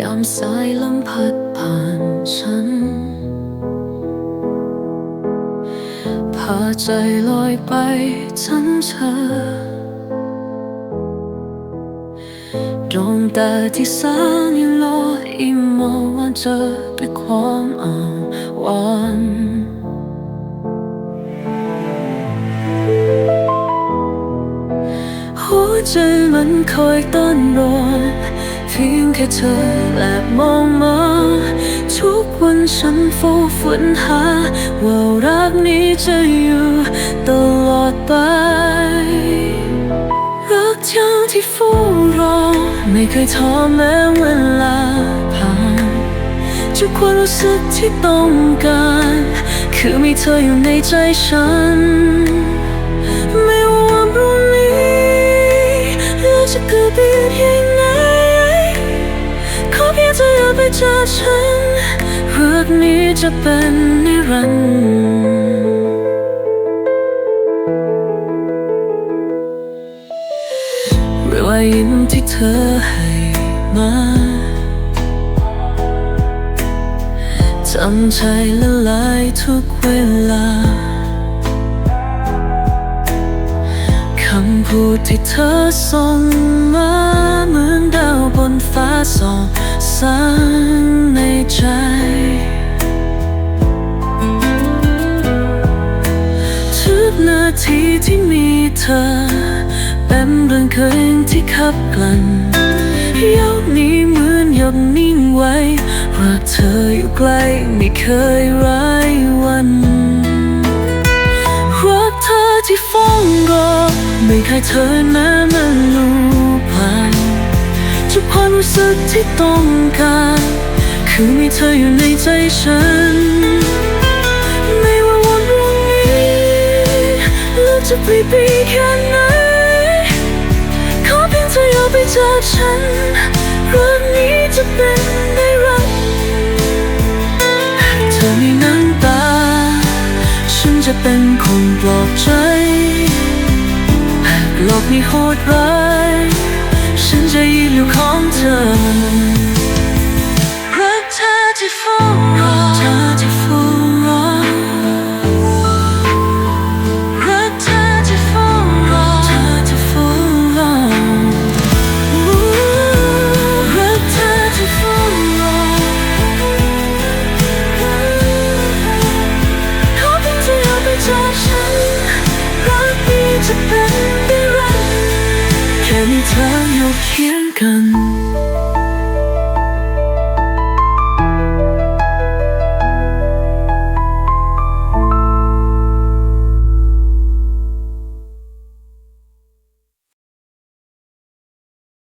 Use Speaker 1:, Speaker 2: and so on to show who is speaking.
Speaker 1: ยามสายลมพัดผ่านฉัน พาใจลอยไปทั้งเธอดวงตาที่แสนยังลอยอิมมองว่าเจอด้วยความอ่อนวานหัวใจมันคอยต้อนรอน เพียงแค่เธอแอบมองมาทุกวันฉันเฝ้าฝันหา ว่ารักนี้จะอยู่ตลอดไป รักเจ้าที่เฝ้ารอ ไม่เคยท้อแม้เวลาผ่านทุกความรู้สึกที่ต้องการ คือมีเธออยู่ในใจฉันไม่ว่าวันพรุ่งนี้เราจะเกิดเปลี่ยน เธออย่าไปจากฉันรักนี้จะเป็นนิรันดร์รอยยิ้มที่เธอให้มาทำใจละลายทุกเวลา คำพูดที่เธอส่งมาเหมือนดาวบนฟ้าส่อง แสงในใจ ทุกนาทีที่มีเธอ เป็นเรื่องเคยที่ขับกลั่นยกนี้เหมือนยกนิ่งไว้รักเธออยู่ใกล้ไม่เคยร้ายวันรักเธอที่ฟ้องรอไม่เคยเธอนั้นมันลูผ่าน ทุกความรู้สึกที่ต้องการ คือมีเธออยู่ในใจฉัน ไม่ว่าวันพรุ่งนี้เราจะไปปีแค่ไหน ขอเพียงเธออย่าไปจากฉันรักนี้จะเป็นได้รัก เธอมีน้ำตา ฉันจะเป็นคนปลอบใจหากโลกนี้โหดร้าย จะเป็นนิรันดร์แค่มีเธออยู่เคียงกัน